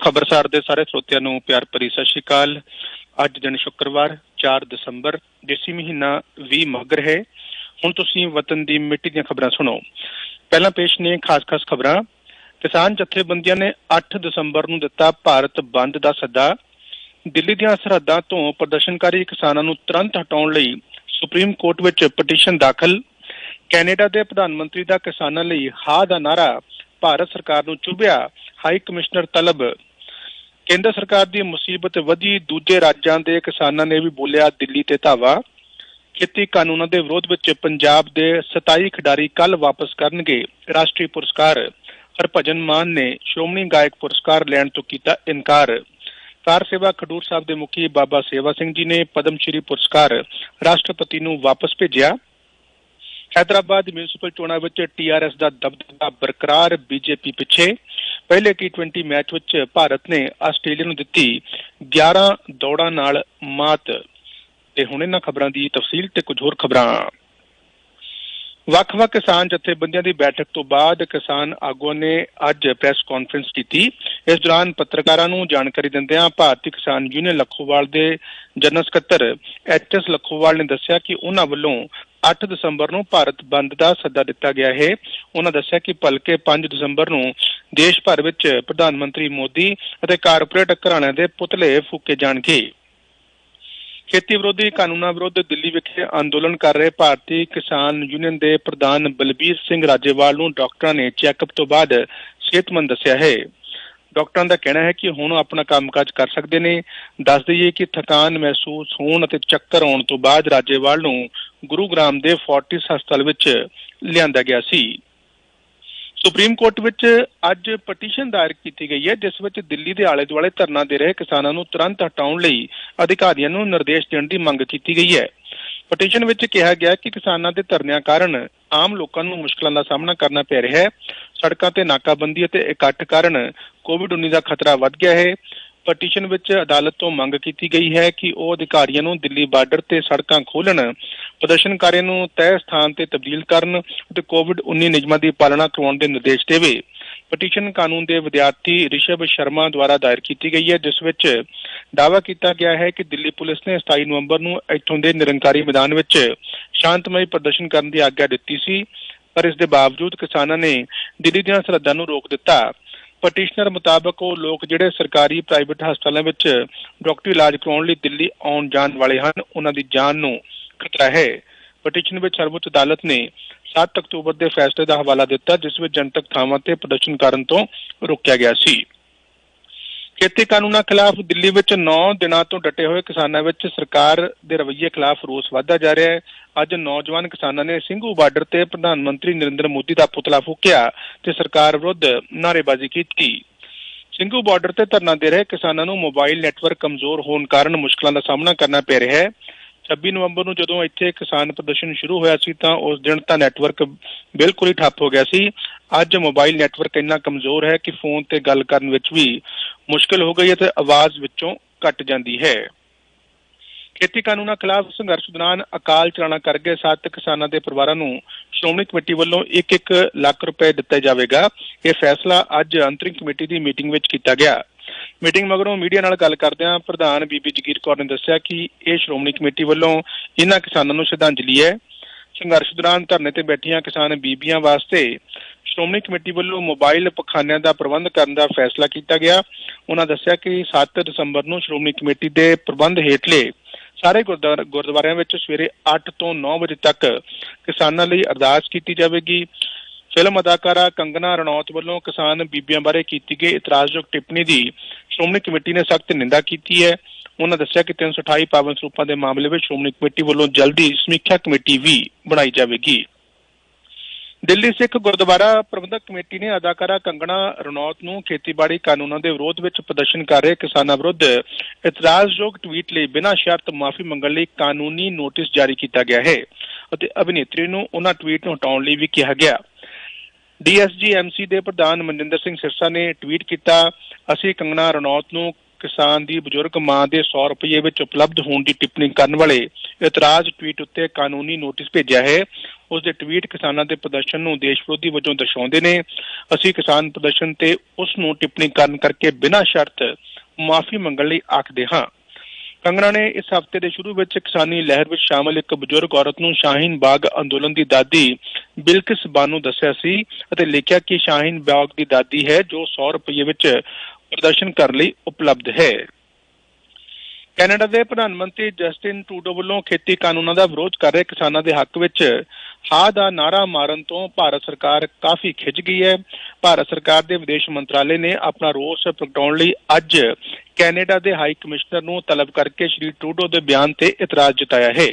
ਖਬਰਸਾਰ ਦੇ ਸਾਰੇ ਸਰੋਤਿਆਂ ਨੂੰ ਪਿਆਰ ਭਰੀ ਸਤਿ ਸ਼੍ਰੀ ਅਕਾਲ। ਅੱਜ ਦਿਨ ਸ਼ੁੱਕਰਵਾਰ 4 ਦਸੰਬਰ, ਦੇਸੀ ਮਹੀਨਾ 20 ਮਗਰ ਹੈ। ਹੁਣ ਤੁਸੀਂ ਵਤਨ ਦੀ ਮਿੱਟੀ ਦੀਆਂ ਖਬਰਾਂ ਸੁਣੋ। ਪਹਿਲਾਂ ਪੇਸ਼ ਨੇ ਖਾਸ-ਖਾਸ ਖਬਰਾਂ। ਕਿਸਾਨ ਜਥੇਬੰਦੀਆਂ ਨੇ 8 ਦਸੰਬਰ ਨੂੰ ਦਿੱਤਾ ਭਾਰਤ ਬੰਦ ਦਾ ਸੱਦਾ। ਦਿੱਲੀ ਦੀਆਂ ਸਰਹੱਦਾਂ ਤੋਂ ਪ੍ਰਦਰਸ਼ਨਕਾਰੀ ਕਿਸਾਨਾਂ ਨੂੰ ਤੁਰੰਤ ਹਟਾਉਣ ਲਈ ਸੁਪਰੀਮ ਕੋਰਟ ਵਿੱਚ ਪਟੀਸ਼ਨ ਦਾਖਲ। ਕੈਨੇਡਾ ਦੇ ਪ੍ਰਧਾਨ ਮੰਤਰੀ ਦਾ ਕਿਸਾਨਾਂ ਲਈ ਹਾਂ ਦਾ ਨਾਰਾ ਭਾਰਤ ਸਰਕਾਰ ਨੂੰ ਚੁਭਿਆ ਹਾਈ ਕਮਿਸ਼ਨਰ ਤਲਬ। ਕੇਂਦਰ ਸਰਕਾਰ ਦੀ ਮੁਸੀਬਤ ਵਧੀ, ਦੂਜੇ ਰਾਜਾਂ ਦੇ ਕਿਸਾਨਾਂ ਨੇ ਵੀ ਬੋਲਿਆ ਦਿੱਲੀ ਤੇ ਧਾਵਾ। ਖੇਤੀ ਕਾਨੂੰਨਾਂ ਦੇ ਵਿਰੋਧ ਵਿੱਚ ਪੰਜਾਬ ਦੇ 27 ਖਿਡਾਰੀ ਕੱਲ ਵਾਪਸ ਕਰਨਗੇ ਰਾਸ਼ਟਰੀ ਪੁਰਸਕਾਰ। ਹਰਭਜਨ ਮਾਨ ਨੇ ਸ਼੍ਰੋਮਣੀ ਗਾਇਕ ਪੁਰਸਕਾਰ ਲੈਣ ਤੋਂ ਕੀਤਾ ਇਨਕਾਰ। ਕਾਰ ਸੇਵਾ ਖਡੂਰ ਸਾਹਿਬ ਦੇ ਮੁਖੀ ਬਾਬਾ ਸੇਵਾ ਸਿੰਘ ਜੀ ਨੇ ਪਦਮ ਸ਼੍ਰੀ ਪੁਰਸਕਾਰ ਰਾਸ਼ਟਰਪਤੀ ਨੂੰ ਵਾਪਸ ਭੇਜਿਆ। ਹੈਦਰਾਬਾਦ ਮਿਊਨਿਸਪਲ ਚੋਣਾਂ ਵਿੱਚ ਟੀਆਰਐਸ ਦਾ ਦਬਦਬਾ ਬਰਕਰਾਰ ਬੀਜੇਪੀ ਪਿੱਛੇ। ਪਹਿਲੇ ਟੀ20 ਮੈਚ ਵਿੱਚ ਭਾਰਤ ਨੇ ਆਸਟ੍ਰੇਲੀਆ ਨੂੰ ਦਿੱਤੀ 11 ਦੌੜਾਂ ਨਾਲ ਮਾਤ। ਤੇ ਹੁਣ ਇਹਨਾਂ ਖਬਰਾਂ ਦੀ ਤਫਸੀਲ ਤੇ ਕੁਝ ਹੋਰ ਖਬਰਾਂ। ਵੱਖ-ਵੱਖ ਕਿਸਾਨ ਜਥੇਬੰਦੀਆਂ ਦੀ ਬੈਠਕ ਤੋਂ ਬਾਅਦ ਕਿਸਾਨ ਆਗੂਆਂ ਨੇ ਅੱਜ ਪ੍ਰੈਸ ਕਾਨਫਰੰਸ ਕੀਤੀ। ਇਸ ਦੌਰਾਨ ਪੱਤਰਕਾਰਾਂ ਨੂੰ ਜਾਣਕਾਰੀ ਦਿੰਦਿਆਂ ਭਾਰਤੀ ਕਿਸਾਨ ਯੂਨੀਅਨ ਲੱਖੋਵਾਲ ਦੇ ਜਨਰਲ ਸਕੱਤਰ ਐਚਐਸ ਲੱਖੋਵਾਲ ਨੇ ਦੱਸਿਆ ਕਿ ਉਹਨਾਂ ਵੱਲੋਂ 8 ਦਸੰਬਰ ਨੂੰ ਭਾਰਤ ਬੰਦ ਦਾ ਸੱਦਾ ਦਿੱਤਾ ਗਿਆ ਹੈ। ਉਹਨਾਂ ਦੱਸਿਆ ਕਿ ਭਲਕੇ 5 ਦਸੰਬਰ ਨੂੰ ਦੇਸ਼ ਭਰ ਵਿੱਚ ਪ੍ਰਧਾਨ ਮੰਤਰੀ ਮੋਦੀ ਅਤੇ ਕਾਰਪੋਰੇਟ ਘਰਾਣਿਆਂ ਦੇ ਪੁਤਲੇ ਫੂਕੇ ਜਾਣਗੇ। ਖੇਤੀ ਵਿਰੋਧੀ ਕਾਨੂੰਨਾਂ ਵਿਰੁੱਧ ਦਿੱਲੀ ਵਿਖੇ ਅੰਦੋਲਨ ਕਰ ਰਹੇ ਭਾਰਤੀ ਕਿਸਾਨ ਯੂਨੀਅਨ ਦੇ ਪ੍ਰਧਾਨ ਬਲਬੀਰ ਸਿੰਘ ਰਾਜੇਵਾਲ ਨੂੰ ਡਾਕਟਰਾਂ ਨੇ ਚੈੱਕਅਪ ਤੋਂ ਬਾਅਦ ਸਿਹਤਮੰਦ ਦੱਸਿਆ ਹੈ। ਡਾਕਟਰਾਂ ਦਾ ਕਹਿਣਾ ਹੈ ਕਿ ਹੁਣ ਆਪਣਾ ਕੰਮਕਾਜ ਕਰ ਸਕਦੇ ਨੇ। ਦੱਸ ਦਈਏ ਕਿ ਥਕਾਨ ਮਹਿਸੂਸ ਹੋਣ ਅਤੇ ਚੱਕਰ ਆਉਣ ਤੋਂ ਬਾਅਦ ਰਾਜੇਵਾਲ ਨੂੰ ਗੁਰੂਗ੍ਰਾਮ ਦੇ ਫੋਰਟਿਸ ਹਸਪਤਾਲ ਵਿੱਚ ਲਿਆਂਦਾ ਗਿਆ ਸੀ। ਸੁਪਰੀਮ ਕੋਰਟ ਵਿੱਚ ਅੱਜ ਪਟੀਸ਼ਨ ਦਾਇਰ ਕੀਤੀ ਗਈ ਹੈ, ਜਿਸ ਵਿੱਚ ਦਿੱਲੀ ਦੇ ਆਲੇ ਦੁਆਲੇ ਧਰਨਾ ਦੇ ਰਹੇ ਕਿਸਾਨਾਂ ਨੂੰ ਤੁਰੰਤ ਹਟਾਉਣ ਲਈ ਅਧਿਕਾਰੀਆਂ ਨੂੰ ਨਿਰਦੇਸ਼ ਦੇਣ ਦੀ ਮੰਗ ਕੀਤੀ ਗਈ ਹੈ। ਪਟੀਸ਼ਨ ਵਿੱਚ ਕਿਹਾ ਗਿਆ ਕਿ ਕਿਸਾਨਾਂ ਦੇ ਧਰਨਿਆਂ ਕਾਰਨ ਆਮ ਲੋਕਾਂ ਨੂੰ ਮੁਸ਼ਕਲਾਂ ਦਾ ਸਾਹਮਣਾ ਕਰਨਾ ਪੈ ਰਿਹਾ ਹੈ। ਸੜਕਾਂ ਤੇ ਨਾਕਾਬੰਦੀ ਅਤੇ ਇਕੱਠ ਕਾਰਨ ਕੋਵਿਡ-19 ਦਾ ਖਤਰਾ ਵੱਧ ਗਿਆ ਹੈ। ਪਟੀਸ਼ਨ ਵਿੱਚ ਅਦਾਲਤ ਤੋਂ ਮੰਗ ਕੀਤੀ ਗਈ ਹੈ ਕਿ ਉਹ ਅਧਿਕਾਰੀਆਂ ਨੂੰ ਦਿੱਲੀ ਬਾਰਡਰ ਤੇ ਸੜਕਾਂ ਖੋਲਣ ਪ੍ਰਦਰਸ਼ਨਕਾਰੀਆਂ ਨੂੰ ਤੈਅ ਸਥਾਨ ਤੇ ਤਬਦੀਲ ਕਰਨ ਅਤੇ ਕੋਵਿਡ-19 ਨਿਯਮਾਂ ਦੀ ਪਾਲਣਾ ਕਰਵਾਉਣ ਦੇ ਨਿਰਦੇਸ਼ ਦੇਵੇ। ਪਟੀਸ਼ਨ ਕਾਨੂੰਨ ਦੇ ਵਿਦਿਆਰਥੀ ਰਿਸ਼ਵ ਸ਼ਰਮਾ ਦੁਆਰਾ ਦਾਇਰ ਕੀਤੀ ਗਈ ਹੈ, ਜਿਸ ਵਿੱਚ ਦਾਅਵਾ ਕੀਤਾ ਗਿਆ ਹੈ ਕਿ ਦਿੱਲੀ ਪੁਲਿਸ ਨੇ 27 ਨਵੰਬਰ ਨੂੰ ਇੱਥੋਂ ਦੇ ਨਿਰੰਕਾਰੀ ਮੈਦਾਨ ਵਿੱਚ ਸ਼ਾਂਤਮਈ ਪ੍ਰਦਰਸ਼ਨ ਕਰਨ ਦੀ ਆਗਿਆ ਦਿੱਤੀ ਸੀ। ਪਰ ਇਸ ਦੇ ਬਾਵਜੂਦ ਕਿਸਾਨਾਂ ਨੇ ਦਿੱਲੀ ਦੀਆਂ ਸਰਹੱਦਾਂ ਨੂੰ ਰੋਕ ਦਿੱਤਾ। ਪਟੀਸ਼ਨਰ ਮੁਤਾਬਕ ਉਹ ਲੋਕ ਜਿਹੜੇ ਸਰਕਾਰੀ ਪ੍ਰਾਈਵੇਟ ਹਸਪਤਾਲਾਂ ਵਿੱਚ ਡਾਕਟਰੀ ਇਲਾਜ ਕਰਾਉਣ ਲਈ ਦਿੱਲੀ ਆਉਣ ਜਾਣ ਵਾਲੇ ਹਨ, ਉਹਨਾਂ ਦੀ ਜਾਨ ਨੂੰ ਖਤਰਾ ਹੈ। ਪਟੀਸ਼ਨ ਵਿੱਚ ਸਰਵਉੱਚ ਅਦਾਲਤ ਨੇ 7 ਅਕਤੂਬਰ ਦੇ ਫੈਸਲੇ ਦਾ ਹਵਾਲਾ ਦਿੱਤਾ, ਜਿਸ ਵਿੱਚ ਜਨਤਕ ਥਾਵਾਂ ਤੇ ਪ੍ਰਦਰਸ਼ਨ ਕਰਨ ਤੋਂ ਰੋਕਿਆ ਗਿਆ ਸੀ। ਖੇਤੀ ਕਾਨੂੰਨਾਂ ਖਿਲਾਫ ਦਿੱਲੀ ਵਿੱਚ 9 ਦਿਨਾਂ ਤੋਂ ਡਟੇ ਹੋਏ ਕਿਸਾਨਾਂ ਵਿੱਚ ਸਰਕਾਰ ਦੇ ਰਵੱਈਏ ਖਿਲਾਫ ਰੋਸ ਵਧਦਾ ਜਾ ਰਿਹਾ ਹੈ। ਅੱਜ ਨੌਜਵਾਨ ਕਿਸਾਨਾਂ ਨੇ ਸਿੰਘੂ ਬਾਰਡਰ ਤੇ ਪ੍ਰਧਾਨ ਮੰਤਰੀ ਨਰਿੰਦਰ ਮੋਦੀ ਦਾ ਪੁਤਲਾ ਫੂਕਿਆ ਤੇ ਸਰਕਾਰ ਵਿਰੁੱਧ ਨਾਅਰੇਬਾਜ਼ੀ ਕੀਤੀ। ਸਿੰਘੂ ਬਾਰਡਰ ਤੇ ਧਰਨਾ ਦੇ ਰਹੇ ਕਿਸਾਨਾਂ ਨੂੰ ਮੋਬਾਈਲ ਨੈਟਵਰਕ ਕਮਜ਼ੋਰ ਹੋਣ ਕਾਰਨ ਮੁਸ਼ਕਲਾਂ ਦਾ ਸਾਹਮਣਾ ਕਰਨਾ ਪੈ ਰਿਹਾ ਹੈ। 26 ਨਵੰਬਰ ਨੂੰ ਜਦੋਂ ਇੱਥੇ ਕਿਸਾਨ ਪ੍ਰਦਰਸ਼ਨ ਸ਼ੁਰੂ ਹੋਇਆ ਸੀ ਤਾਂ ਉਸ ਦਿਨ ਤਾਂ ਨੈਟਵਰਕ ਬਿਲਕੁਲ ਹੀ ਠੱਪ ਹੋ ਗਿਆ ਸੀ। ਅੱਜ ਮੋਬਾਈਲ ਨੈਟਵਰਕ ਇੰਨਾ ਕਮਜ਼ੋਰ ਹੈ ਕਿ ਫੋਨ ਤੇ ਗੱਲ ਕਰਨ ਵਿੱਚ ਵੀ ਮੁਸ਼ਕਲ ਹੋ ਗਈ ਹੈ ਤੇ ਆਵਾਜ਼ ਵਿੱਚੋਂ ਕੱਟ ਜਾਂਦੀ ਹੈ। ਖੇਤੀ ਕਾਨੂੰਨਾਂ ਖਿਲਾਫ ਸੰਘਰਸ਼ ਦੌਰਾਨ ਅਕਾਲ ਚਲਾਣਾ ਕਰ ਗਏ ਸੱਤ ਕਿਸਾਨਾਂ ਦੇ ਪਰਿਵਾਰਾਂ ਨੂੰ ਸ਼੍ਰੋਮਣੀ ਕਮੇਟੀ ਵੱਲੋਂ 1-1 ਲੱਖ ਰੁਪਏ ਦਿੱਤਾ ਜਾਵੇਗਾ। ਇਹ ਫੈਸਲਾ ਅੱਜ ਅੰਤਰਿਮ ਕਮੇਟੀ ਦੀ ਮੀਟਿੰਗ ਵਿੱਚ ਕੀਤਾ ਗਿਆ। ਮੀਟਿੰਗ ਮਗਰੋਂ ਮੀਡੀਆ ਨਾਲ ਗੱਲ ਕਰਦਿਆਂ ਪ੍ਰਧਾਨ ਬੀਬੀ ਜਗੀਰ ਕੌਰ ਨੇ ਦੱਸਿਆ ਕਿ ਇਹ ਸ਼੍ਰੋਮਣੀ ਕਮੇਟੀ ਵੱਲੋਂ ਇਹਨਾਂ ਕਿਸਾਨਾਂ ਨੂੰ ਸ਼ਰਧਾਂਜਲੀ ਹੈ। ਸੰਘਰਸ਼ ਦੌਰਾਨ ਧਰਨੇ ਤੇ ਬੈਠੀਆਂ ਕਿਸਾਨ ਬੀਬੀਆਂ ਵਾਸਤੇ ਸ਼੍ਰੋਮਣੀ ਕਮੇਟੀ ਵੱਲੋਂ ਮੋਬਾਈਲ ਪਖਾਨਿਆਂ ਦਾ ਪ੍ਰਬੰਧ ਕਰਨ ਦਾ ਫੈਸਲਾ ਕੀਤਾ ਗਿਆ। ਉਹਨਾਂ ਦੱਸਿਆ ਕਿ 7 ਦਸੰਬਰ ਨੂੰ ਸ਼੍ਰੋਮਣੀ ਕਮੇਟੀ ਦੇ ਪ੍ਰਬੰਧ ਹੇਠਲੇ ਸਾਰੇ ਗੁਰਦੁਆਰਿਆਂ ਵਿੱਚ ਸਵੇਰੇ 8 ਤੋਂ 9 ਵਜੇ ਤੱਕ ਕਿਸਾਨਾਂ ਲਈ ਅਰਦਾਸ ਕੀਤੀ ਜਾਵੇਗੀ। ਫਿਲਮ ਅਦਾਕਾਰਾ ਕੰਗਨਾ ਰਣੌਤ ਵੱਲੋਂ ਕਿਸਾਨ ਬੀਬੀਆਂ ਬਾਰੇ ਕੀਤੀ ਗਈ ਇਤਰਾਜ਼ਯੋਗ ਟਿੱਪਣੀ ਦੀ ਸ਼੍ਰੋਮਣੀ ਕਮੇਟੀ ਨੇ ਸਖਤ ਨਿੰਦਾ ਕੀਤੀ ਹੈ। ਉਹਨਾਂ ਦੱਸਿਆ ਕਿ 328 ਪਾਵਨ ਸਰੂਪਾਂ ਦੇ ਮਾਮਲੇ ਵਿੱਚ ਸ਼੍ਰੋਮਣੀ ਕਮੇਟੀ ਵੱਲੋਂ ਜਲਦੀ ਸਮੀਖਿਆ ਕਮੇਟੀ ਵੀ ਬਣਾਈ ਜਾਵੇਗੀ। ਦਿੱਲੀ ਸਿੱਖ ਗੁਰਦੁਆਰਾ ਪ੍ਰਬੰਧਕ ਕਮੇਟੀ ਨੇ ਅਦਾਕਾਰਾ ਕੰਗਣਾ ਰਣੌਤ ਨੂੰ ਖੇਤੀਬਾੜੀ ਕਾਨੂੰਨਾਂ ਦੇ ਵਿਰੋਧ ਵਿੱਚ ਪ੍ਰਦਰਸ਼ਨ ਕਰ ਰਹੇ ਕਿਸਾਨਾਂ ਵਿਰੁੱਧ ਇਤਰਾਜ਼ਯੋਗ ਟਵੀਟ ਲਈ ਬਿਨਾਂ ਸ਼ਰਤ ਮਾਫੀ ਮੰਗਣ ਲਈ ਕਾਨੂੰਨੀ ਨੋਟਿਸ ਜਾਰੀ ਕੀਤਾ ਗਿਆ ਹੈ ਅਤੇ ਅਭਿਨੇਤਰੀ ਨੂੰ ਉਹਨਾਂ ਟਵੀਟ ਨੂੰ ਹਟਾਉਣ ਲਈ ਵੀ ਕਿਹਾ ਗਿਆ। ਡੀਐਸਜੀਐਮਸੀ ਦੇ ਪ੍ਰਧਾਨ ਮਨਜਿੰਦਰ ਸਿੰਘ ਸਿਰਸਾ ਨੇ ਟਵੀਟ ਕੀਤਾ, ਅਸੀਂ ਕੰਗਣਾ ਰਣੌਤ ਨੂੰ ਕਿਸਾਨ ਦੀ ਬਜ਼ੁਰਗ ਮਾਂ ਦੇ 100 ਰੁਪਏ ਵਿੱਚ ਉਪਲਬਧ ਹੋਣ ਦੀ ਟਿੱਪਣੀ ਕਰਨ ਵਾਲੇ ਇਤਰਾਜ਼ ਟਵੀਟ ਉੱਤੇ ਕਾਨੂੰਨੀ ਨੋਟਿਸ ਭੇਜਿਆ ਹੈ। ਉਸ ਦੇ ਟਵੀਟ ਕਿਸਾਨਾਂ ਦੇ ਪ੍ਰਦਰਸ਼ਨ ਨੂੰ ਦੇਸ਼ ਵਿਰੋਧੀ ਵਜੋਂ ਦਰਸਾਉਂਦੇ ਨੇ। ਅਸੀਂ ਕਿਸਾਨ ਪ੍ਰਦਰਸ਼ਨ ਤੇ ਉਸ ਨੂੰ ਟਿੱਪਣੀ ਕਰਨ ਕਰਕੇ ਬਿਨਾਂ ਸ਼ਰਤ ਮਾਫੀ ਮੰਗਣ ਲਈ ਆਖਦੇ ਹਾਂ। ਕੰਗਣਾ ਨੇ ਇਸ ਹਫ਼ਤੇ ਦੇ ਸ਼ੁਰੂ ਵਿੱਚ ਕਿਸਾਨੀ ਲਹਿਰ ਵਿੱਚ ਸ਼ਾਮਲ ਇੱਕ ਬਜ਼ੁਰਗ ਔਰਤ ਨੂੰ ਸ਼ਾਹੀਨ ਬਾਗ ਅੰਦੋਲਨ ਦੀ ਦਾਦੀ ਬਿਲਕਿਸ ਬਾਨੂ ਦੱਸਿਆ ਸੀ ਅਤੇ ਲਿਖਿਆ ਕਿ ਸ਼ਾਹੀਨ ਬਾਗ ਦੀ ਦਾਦੀ ਹੈ ਜੋ 100 ਰੁਪਏ ਵਿੱਚ ਪ੍ਰਦਰਸ਼ਨ ਕਰਨ ਲਈ ਉਪਲਬਧ ਹੈ। ਕੈਨੇਡਾ ਦੇ ਪ੍ਰਧਾਨ ਮੰਤਰੀ ਜਸਟਿਨ ਟਰੂਡੋ ਵੱਲੋਂ ਖੇਤੀ ਕਾਨੂੰਨਾਂ ਦਾ ਵਿਰੋਧ ਕਰ ਰਹੇ ਕਿਸਾਨਾਂ ਦੇ ਹੱਕ ਵਿੱਚ ਹਾਂ ਦਾ ਨਾਰਾ ਮਾਰਨ ਤੋਂ ਭਾਰਤ ਸਰਕਾਰ ਕਾਫੀ ਖਿੱਚ ਗਈ ਹੈ। ਭਾਰਤ ਸਰਕਾਰ ਦੇ ਵਿਦੇਸ਼ ਮੰਤਰਾਲੇ ਨੇ ਆਪਣਾ ਰੋਸ ਪ੍ਰਗਟਾਉਣ ਲਈ ਅੱਜ ਕੈਨੇਡਾ ਦੇ ਹਾਈ ਕਮਿਸ਼ਨਰ ਨੂੰ ਤਲਬ ਕਰਕੇ ਸ਼੍ਰੀ ਟਰੂਡੋ ਦੇ ਬਿਆਨ ਤੇ ਇਤਰਾਜ਼ ਜਤਾਇਆ ਹੈ।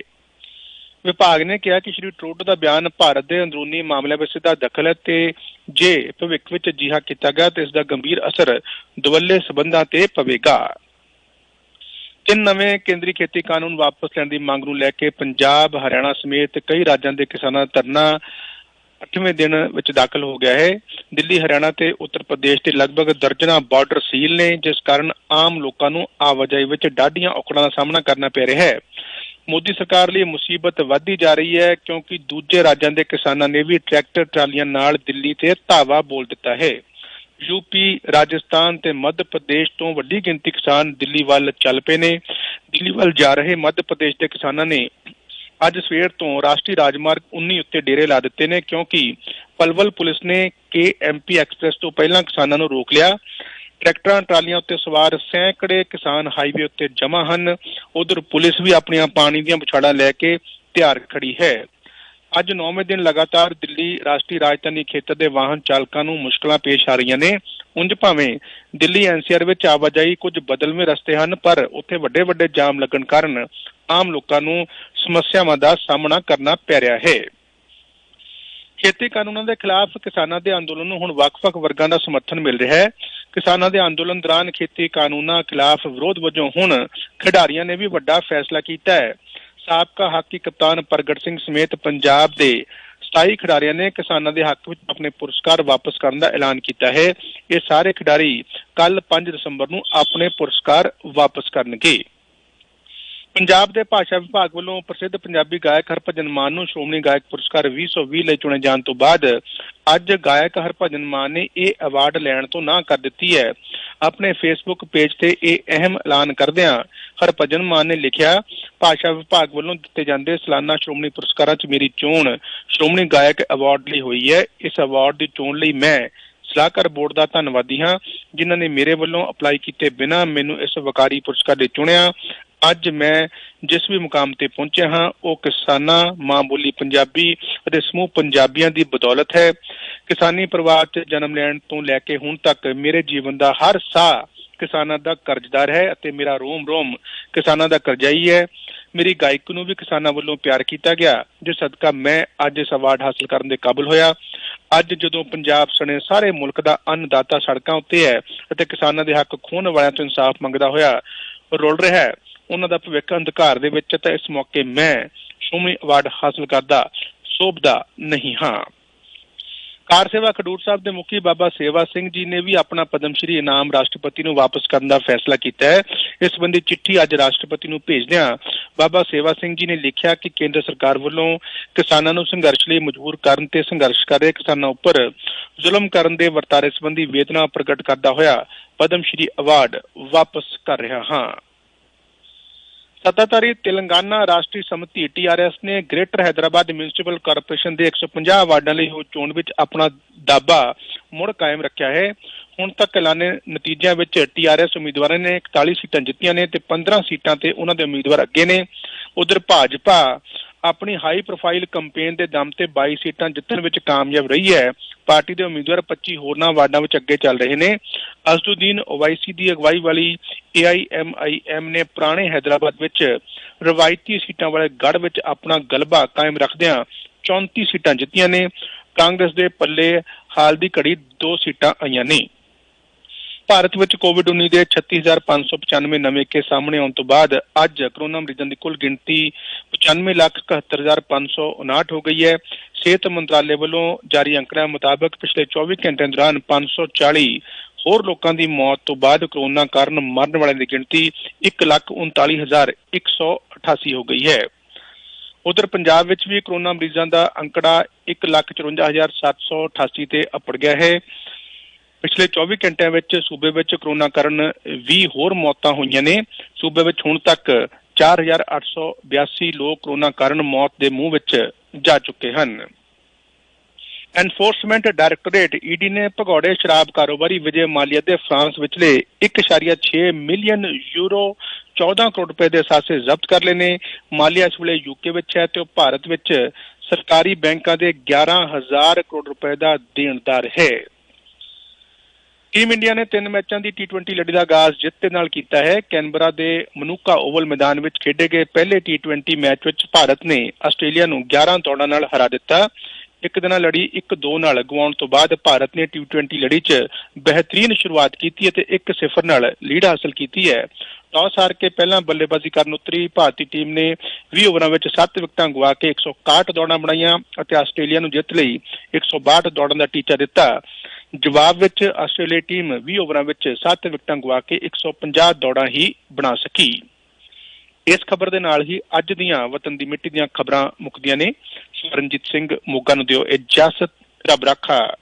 ਵਿਭਾਗ ਨੇ ਕਿਹਾ ਕਿ ਸ਼੍ਰੀ ਟਰੂਡੋ ਦਾ ਬਿਆਨ ਭਾਰਤ ਦੇ ਅੰਦਰੂਨੀ ਮਾਮਲਿਆਂ ਵਿੱਚ ਸਿੱਧਾ ਦਖਲ ਹੈ ਤੇ ਜੇ ਭਵਿੱਖ ਵਿੱਚ ਅਜਿਹਾ ਕੀਤਾ ਗਿਆ ਤਾਂ ਇਸ ਦਾ ਗੰਭੀਰ ਅਸਰ ਦੁਵੱਲੇ ਸਬੰਧਾਂ ਤੇ ਪਵੇਗਾ। ਤਿੰਨ ਨਵੇਂ ਕੇਂਦਰੀ ਖੇਤੀ ਕਾਨੂੰਨ ਵਾਪਸ ਲੈਣ ਦੀ ਮੰਗ ਨੂੰ ਲੈ ਕੇ ਪੰਜਾਬ, ਹਰਿਆਣਾ ਸਮੇਤ ਕਈ ਰਾਜਾਂ ਦੇ ਕਿਸਾਨਾਂ ਦਾ ਧਰਨਾ 8ਵੇਂ ਦਿਨ ਵਿੱਚ ਦਾਖਲ ਹੋ ਗਿਆ ਹੈ। ਦਿੱਲੀ, ਹਰਿਆਣਾ ਤੇ ਉੱਤਰ ਪ੍ਰਦੇਸ਼ ਦੇ ਲਗਭਗ ਦਰਜਨਾ ਬਾਰਡਰ ਸੀਲ ਨੇ, ਜਿਸ ਕਾਰਨ ਆਮ ਲੋਕਾਂ ਨੂੰ ਆਵਾਜਾਈ ਵਿੱਚ ਡਾਢੀਆਂ ਔਕੜਾਂ ਦਾ ਸਾਹਮਣਾ ਕਰਨਾ ਪੈ ਰਿਹਾ ਹੈ। ਮੋਦੀ ਸਰਕਾਰ ਲਈ ਮੁਸੀਬਤ ਵਧਦੀ ਜਾ ਰਹੀ ਹੈ, ਕਿਉਂਕਿ ਦੂਜੇ ਰਾਜਾਂ ਦੇ ਕਿਸਾਨਾਂ ਨੇ ਵੀ ਟਰੈਕਟਰ ਟਰਾਲੀਆਂ ਨਾਲ ਦਿੱਲੀ ਤੇ ਧਾਵਾ ਬੋਲ ਦਿੱਤਾ ਹੈ। ਯੂਪੀ ਰਾਜਸਥਾਨ ਤੇ ਮੱਧ ਪ੍ਰਦੇਸ਼ ਤੋਂ ਵੱਡੀ ਗਿਣਤੀ ਕਿਸਾਨ ਦਿੱਲੀ ਵੱਲ ਚੱਲ ਪਏ ਨੇ। ਦਿੱਲੀ ਵੱਲ ਜਾ ਰਹੇ ਮੱਧ ਪ੍ਰਦੇਸ਼ ਦੇ ਕਿਸਾਨਾਂ ਨੇ ਅੱਜ ਸਵੇਰ ਤੋਂ ਰਾਸ਼ਟਰੀ ਰਾਜਮਾਰਗ 19 ਉੱਤੇ ਡੇਰੇ ਲਾ ਦਿੱਤੇ ਨੇ ਕਿਉਂਕਿ ਪਲਵਲ ਪੁਲਿਸ ਨੇ ਕੇਐਮਪੀ ਐਕਸਪ੍ਰੈਸ ਤੋਂ ਪਹਿਲਾਂ ਕਿਸਾਨਾਂ ਨੂੰ ਰੋਕ ਲਿਆ। ਟਰੈਕਟਰਾਂ, ਟਰਾਲੀਆਂ ਉੱਤੇ ਸਵਾਰ ਸੈਂਕੜੇ ਕਿਸਾਨ ਹਾਈਵੇ ਉੱਤੇ ਜਮ੍ਹਾਂ ਹਨ। ਉਧਰ ਪੁਲਿਸ ਵੀ ਆਪਣੀਆਂ ਪਾਣੀ ਦੀਆਂ ਵਿਛਾੜਾਂ ਲੈ ਕੇ ਤਿਆਰ ਖੜੀ ਹੈ। ਅੱਜ 9ਵੇਂ ਦਿਨ ਲਗਾਤਾਰ ਦਿੱਲੀ ਰਾਸ਼ਟਰੀ ਰਾਜਧਾਨੀ ਖੇਤਰ ਦੇ ਵਾਹਨ ਚਾਲਕਾਂ ਨੂੰ ਮੁਸ਼ਕਲਾਂ ਪੇਸ਼ ਆ ਰਹੀਆਂ ਨੇ। ਉਂਝ ਭਾਵੇਂ ਦਿੱਲੀ ਐਨਸੀਆਰ ਵਿੱਚ ਆਵਾਜਾਈ ਕੁਝ ਬਦਲਵੇਂ ਰਸਤੇ ਹਨ, ਪਰ ਉੱਥੇ ਵੱਡੇ ਵੱਡੇ ਜਾਮ ਲੱਗਣ ਕਾਰਨ ਆਮ ਲੋਕਾਂ ਨੂੰ ਸਮੱਸਿਆਵਾਂ ਦਾ ਸਾਹਮਣਾ ਕਰਨਾ ਪੈ ਰਿਹਾ ਹੈ। ਖੇਤੀ ਕਾਨੂੰਨਾਂ ਦੇ ਖਿਲਾਫ ਕਿਸਾਨਾਂ ਦੇ ਅੰਦੋਲਨ ਨੂੰ ਹੁਣ ਵੱਖ-ਵੱਖ ਵਰਗਾਂ ਦਾ ਸਮਰਥਨ ਮਿਲ ਰਿਹਾ ਹੈ। ਕਿਸਾਨਾਂ ਦੇ ਅੰਦੋਲਨ ਦੌਰਾਨ ਖੇਤੀ ਕਾਨੂੰਨਾਂ ਖਿਲਾਫ ਵਿਰੋਧ ਵਜੋਂ ਹੁਣ ਖਿਡਾਰੀਆਂ ਨੇ ਵੀ ਵੱਡਾ ਫੈਸਲਾ ਕੀਤਾ ਹੈ। ਸਾਬਕਾ ਹਾਕੀ ਕਪਤਾਨ ਪ੍ਰਗਟ ਸਿੰਘ ਸਮੇਤ ਪੰਜਾਬ ਦੇ 27 ਖਿਡਾਰੀਆਂ ਨੇ ਕਿਸਾਨਾਂ ਦੇ ਹੱਕ ਵਿੱਚ ਆਪਣੇ ਪੁਰਸਕਾਰ ਵਾਪਸ ਕਰਨ ਦਾ ਐਲਾਨ ਕੀਤਾ ਹੈ। ਇਹ ਸਾਰੇ ਖਿਡਾਰੀ ਕੱਲ 5 ਦਸੰਬਰ ਨੂੰ ਆਪਣੇ ਪੁਰਸਕਾਰ ਵਾਪਸ ਕਰਨਗੇ। ਪੰਜਾਬ ਦੇ ਭਾਸ਼ਾ ਵਿਭਾਗ ਵੱਲੋਂ ਪ੍ਰਸਿੱਧ ਪੰਜਾਬੀ ਗਾਇਕ ਹਰਭਜਨ ਮਾਨ ਨੂੰ ਸ਼੍ਰੋਮਣੀ ਗਾਇਕ ਪੁਰਸਕਾਰ 2020 ਲਈ ਚੁਣੇ ਜਾਣ ਤੋਂ ਬਾਅਦ ਅੱਜ ਗਾਇਕ ਹਰਭਜਨ ਮਾਨ ਨੇ ਇਹ ਅਵਾਰਡ ਲੈਣ ਤੋਂ ਨਾ ਕਰ ਦਿੱਤੀ ਹੈ। ਆਪਣੇ ਫੇਸਬੁੱਕ ਪੇਜ ਤੇ ਇਹ ਅਹਿਮ ਐਲਾਨ ਕਰਦਿਆਂ ਹਰਭਜਨ ਮਾਨ ਨੇ ਲਿਖਿਆ, ਭਾਸ਼ਾ ਵਿਭਾਗ ਵੱਲੋਂ ਦਿੱਤੇ ਜਾਂਦੇ ਸਾਲਾਨਾ ਸ਼੍ਰੋਮਣੀ ਪੁਰਸਕਾਰਾਂ 'ਚ ਮੇਰੀ ਚੋਣ ਸ਼੍ਰੋਮਣੀ ਗਾਇਕ ਅਵਾਰਡ ਲਈ ਹੋਈ ਹੈ। ਇਸ ਅਵਾਰਡ ਦੀ ਚੋਣ ਲਈ ਮੈਂ ਸਲਾਹਕਾਰ ਬੋਰਡ ਦਾ ਧੰਨਵਾਦੀ ਹਾਂ, ਜਿਨ੍ਹਾਂ ਨੇ ਮੇਰੇ ਵੱਲੋਂ ਅਪਲਾਈ ਕੀਤੇ ਬਿਨਾਂ ਮੈਨੂੰ ਇਸ ਵਕਾਰੀ ਪੁਰਸਕਾਰ ਲਈ ਚੁਣਿਆ। ਅੱਜ ਮੈਂ ਜਿਸ ਵੀ ਮੁਕਾਮ ਤੇ ਪਹੁੰਚਿਆ ਹਾਂ, ਉਹ ਕਿਸਾਨਾਂ, ਮਾਂ ਬੋਲੀ ਪੰਜਾਬੀ ਅਤੇ ਸਮੂਹ ਪੰਜਾਬੀਆਂ ਦੀ ਬਦੌਲਤ ਹੈ। ਕਿਸਾਨੀ ਪਰਿਵਾਰ 'ਚ ਜਨਮ ਲੈਣ ਤੋਂ ਲੈ ਕੇ ਹੁਣ ਤੱਕ ਮੇਰੇ ਜੀਵਨ ਦਾ ਹਰ ਸਾਹ ਕਿਸਾਨਾਂ ਦਾ ਕਰਜ਼ਦਾਰ ਹੈ ਅਤੇ ਮੇਰਾ ਰੋਮ ਰੋਮ ਕਿਸਾਨਾਂ ਦਾ ਕਰਜ਼ਾਈ ਹੈ ਮੇਰੀ ਗਾਇਕ ਨੂੰ ਵੀ ਕਿਸਾਨਾਂ ਵੱਲੋਂ ਪਿਆਰ ਕੀਤਾ ਗਿਆ ਜਿਸ ਸਦਕਾ ਮੈਂ ਅੱਜ ਇਸ ਅਵਾਰਡ ਹਾਸਲ ਕਰਨ ਦੇ ਕਾਬਿਲ ਹੋਇਆ। ਅੱਜ ਜਦੋਂ ਪੰਜਾਬ ਸਣੇ ਸਾਰੇ ਮੁਲਕ ਦਾ ਅੰਨਦਾਤਾ ਸੜਕਾਂ ਉੱਤੇ ਹੈ ਅਤੇ ਕਿਸਾਨਾਂ ਦੇ ਹੱਕ ਖੋਣ ਵਾਲਿਆਂ ਤੋਂ ਇਨਸਾਫ ਮੰਗਦਾ ਹੋਇਆ ਰੋਲ ਰਿਹਾ ਹੈ ਉਹਨਾਂ ਦਾ ਭਵਿੱਖ ਅੰਧਕਾਰ ਦੇ ਵਿੱਚ ਤਾਂ ਇਸ ਮੌਕੇ ਮੈਂ ਸ਼ੋਮੀ ਅਵਾਰਡ ਹਾਸਲ ਕਰਦਾ, ਸੋਭਦਾ ਨਹੀਂ ਹਾਂ। ਕਾਰ ਸੇਵਾ ਖਡੂਰ ਸਾਹਿਬ ਦੇ ਮੁਖੀ ਬਾਬਾ ਸੇਵਾ ਸਿੰਘ ਜੀ ਨੇ ਵੀ ਆਪਣਾ ਪਦਮ ਸ਼੍ਰੀ ਇਨਾਮ ਰਾਸ਼ਟਰਪਤੀ ਨੂੰ ਵਾਪਸ ਕਰਨ ਦਾ ਫੈਸਲਾ ਕੀਤਾ ਹੈ। ਇਸ ਸੰਬੰਧੀ ਚਿੱਠੀ ਅੱਜ ਰਾਸ਼ਟਰਪਤੀ ਨੂੰ ਭੇਜਦਿਆਂ ਬਾਬਾ ਸੇਵਾ ਸਿੰਘ ਜੀ ਨੇ ਲਿਖਿਆ ਕਿ ਕੇਂਦਰ ਸਰਕਾਰ ਵੱਲੋਂ ਕਿਸਾਨਾਂ ਨੂੰ ਸੰਘਰਸ਼ ਲਈ ਮਜਬੂਰ ਕਰਨ ਤੇ ਸੰਘਰਸ਼ ਕਰ ਰਹੇ ਕਿਸਾਨਾਂ ਉੱਪਰ ਜ਼ੁਲਮ ਕਰਨ ਦੇ ਵਰਤਾਰੇ ਸੰਬੰਧੀ ਵੇਦਨਾ ਪ੍ਰਗਟ ਕਰਦਾ ਹੋਇਆ ਪਦਮ ਸ਼੍ਰੀ ਅਵਾਰਡ ਵਾਪਸ ਕਰ ਰਿਹਾ ਹਾਂ। ਸੱਤਾਧਾਰੀ ਤੇਲੰਗਾਨਾ ਰਾਸ਼ਟਰੀ ਸਮਿਤੀ ਟੀਆਰਐਸ ਨੇ ਗ੍ਰੇਟਰ ਹైదరాబాద్ ਮਿਊਨਿਸਪਲ ਕਾਰਪੋਰੇਸ਼ਨ ਦੇ 150 ਵਾਰਡਾਂ ਲਈ ਹੋਈ ਚੋਣ ਵਿੱਚ ਆਪਣਾ ਦਾਬਾ ਮੁੜ ਕਾਇਮ ਰੱਖਿਆ ਹੈ। ਹੁਣ ਤੱਕ ਐਲਾਨੇ ਨਤੀਜਿਆਂ ਵਿੱਚ ਟੀਆਰਐਸ ਉਮੀਦਵਾਰਾਂ ਨੇ 41 ਸੀਟਾਂ ਜਿੱਤੀਆਂ ਨੇ ਤੇ 15 ਸੀਟਾਂ ਤੇ ਉਹਨਾਂ ਦੇ ਉਮੀਦਵਾਰ ਅੱਗੇ ਨੇ। ਉਧਰ ਭਾਜਪਾ ਆਪਣੀ ਹਾਈ ਪ੍ਰੋਫਾਈਲ ਕੈਂਪੇਨ ਦੇ ਦਮ ਤੇ 22 ਸੀਟਾਂ ਜਿੱਤਣ ਵਿੱਚ ਕਾਮਯਾਬ ਰਹੀ ਹੈ। ਪਾਰਟੀ ਦੇ ਉਮੀਦਵਾਰ 25 ਹੋਰਨਾਂ ਵਾਰਡਾਂ ਵਿੱਚ ਅੱਗੇ ਚੱਲ ਰਹੇ ਨੇ। ਅਸਦੁਦੀਨ ਓਵਾਈਸੀ ਦੀ ਅਗਵਾਈ ਵਾਲੀ AIMIM ਨੇ ਪੁਰਾਣੇ ਹైదరాబాద్ ਵਿੱਚ ਰਵਾਇਤੀ ਸੀਟਾਂ ਵਾਲੇ ਗੜ ਵਿੱਚ ਆਪਣਾ ਗਲਬਾ ਕਾਇਮ ਰੱਖਦਿਆਂ 34 ਸੀਟਾਂ ਜਿੱਤੀਆਂ ਨੇ। ਕਾਂਗਰਸ ਦੇ ਪੱਲੇ ਹਾਲ ਦੀ ਘੜੀ 2 ਸੀਟਾਂ ਆਈਆਂ ਨੇ। ਭਾਰਤ ਵਿੱਚ ਕੋਵਿਡ-19 ਦੇ 36595 ਨਵੇਂ ਕੇਸ ਸਾਹਮਣੇ ਆਉਣ ਤੋਂ ਬਾਅਦ ਅੱਜ ਕਰੋਨਾ ਮਰੀਜ਼ਾਂ ਦੀ ਕੁੱਲ ਗਿਣਤੀ 95,71,559 ਹੋ ਗਈ ਹੈ। ਸਿਹਤ ਮੰਤਰਾਲੇ ਵੱਲੋਂ ਜਾਰੀ ਅੰਕੜਿਆਂ ਮੁਤਾਬਕ ਪਿਛਲੇ 24 ਘੰਟਿਆਂ ਦੌਰਾਨ 540 ਹੋਰ ਲੋਕਾਂ ਦੀ ਮੌਤ ਤੋਂ ਬਾਅਦ ਕਰੋਨਾ ਕਾਰਨ ਮਰਨ ਵਾਲਿਆਂ ਦੀ ਗਿਣਤੀ 139188 ਹੋ ਗਈ ਹੈ। ਉਧਰ ਪੰਜਾਬ ਵਿੱਚ ਵੀ ਕਰੋਨਾ ਮਰੀਜ਼ਾਂ ਦਾ ਅੰਕੜਾ 154788 ਤੇ ਅਪੜ ਗਿਆ ਹੈ। ਪਿਛਲੇ 24 ਘੰਟਿਆਂ ਵਿੱਚ ਸੂਬੇ ਵਿੱਚ ਕਰੋਨਾ ਕਾਰਨ 20 ਹੋਰ ਮੌਤਾਂ ਹੋਈਆਂ ਨੇ। ਸੂਬੇ ਵਿੱਚ ਹੁਣ ਤੱਕ 4882 ਲੋਕ ਕਰੋਨਾ ਕਾਰਨ ਮੌਤ ਦੇ ਮੂੰਹ ਵਿੱਚ ਜਾ ਚੁੱਕੇ ਹਨ। ਐਨਫੋਰਸਮੈਂਟ ਡਾਇਰੈਕਟੋਰੇਟ ਈਡੀ ਨੇ ਭਗੌੜੇ ਸ਼ਰਾਬ ਕਾਰੋਬਾਰੀ ਵਿਜੇ ਮਾਲੀਆ ਦੇ ਫਰਾਂਸ ਵਿਚਲੇ 1.6 ਮਿਲੀਅਨ ਯੂਰੋ 14 ਕਰੋੜ ਰੁਪਏ ਦੇ ਸਾਸੇ ਜ਼ਬਤ ਕਰ ਲਏ ਨੇ। ਮਾਲੀਆ ਇਸ ਵੇਲੇ ਯੂਕੇ ਵਿੱਚ ਹੈ ਤੇ ਉਹ ਭਾਰਤ ਵਿੱਚ ਸਰਕਾਰੀ ਬੈਂਕਾਂ ਦੇ 11000 ਕਰੋੜ ਰੁਪਏ ਦਾ ਦੇਣਦਾਰ ਹੈ। ਟੀਮ ਇੰਡੀਆ ਨੇ ਤਿੰਨ ਮੈਚਾਂ ਦੀ ਟੀ20 ਲੜੀ ਦਾ ਆਗਾਜ਼ ਜਿੱਤ ਦੇ ਨਾਲ ਕੀਤਾ ਹੈ। ਕੈਨਬਰਾ ਦੇ ਮਨੂਕਾ ਓਵਲ ਮੈਦਾਨ ਵਿੱਚ ਖੇਡੇ ਗਏ ਪਹਿਲੇ ਟੀ20 ਮੈਚ ਵਿੱਚ ਭਾਰਤ ਨੇ ਆਸਟ੍ਰੇਲੀਆ ਨੂੰ 11 ਦੌੜਾਂ ਨਾਲ ਹਰਾ ਦਿੱਤਾ। ਇੱਕ ਦਿਨਾਂ ਲੜੀ 1-2 ਨਾਲ ਗਵਾਉਣ ਤੋਂ ਬਾਅਦ ਭਾਰਤ ਨੇ ਟੀ20 ਲੜੀ 'ਚ ਬਿਹਤਰੀਨ ਸ਼ੁਰੂਆਤ ਕੀਤੀ ਅਤੇ 1-0 ਨਾਲ ਲੀਡ ਹਾਸਲ ਕੀਤੀ ਹੈ। ਟਾਸ ਹਾਰ ਕੇ ਪਹਿਲਾਂ ਬੱਲੇਬਾਜ਼ੀ ਕਰਨ ਉਤਰੀ, ਭਾਰਤੀ ਟੀਮ ਨੇ 20 ਓਵਰਾਂ ਵਿੱਚ 7 ਵਿਕਟਾਂ ਗਵਾ ਕੇ 161 ਦੌੜਾਂ ਬਣਾਈਆਂ ਅਤੇ ਆਸਟ੍ਰੇਲੀਆ ਨੂੰ ਜਿੱਤ ਲਈ 162 ਦੌੜਾਂ ਦਾ ਟੀਚਾ ਦਿੱਤਾ। ਜਵਾਬ ਵਿੱਚ ਆਸਟ੍ਰੇਲੀਆ ਟੀਮ 20 ਓਵਰਾਂ ਵਿੱਚ 7 ਵਿਕਟਾਂ ਗਵਾ ਕੇ 150 ਦੌੜਾਂ ਹੀ ਬਣਾ ਸਕੀ। ਇਸ ਖਬਰ ਦੇ ਨਾਲ ਹੀ ਅੱਜ ਦੀਆਂ ਵਤਨ ਦੀ ਮਿੱਟੀ ਦੀਆਂ ਖਬਰਾਂ ਮੁੱਕਦੀਆਂ ਨੇ। ਸਰਨਜੀਤ ਸਿੰਘ ਮੋਗਾ ਨੂੰ ਦਿਓ ਇਜਾਜ਼ਤ ਰੱਬ ਰਾਖਾ।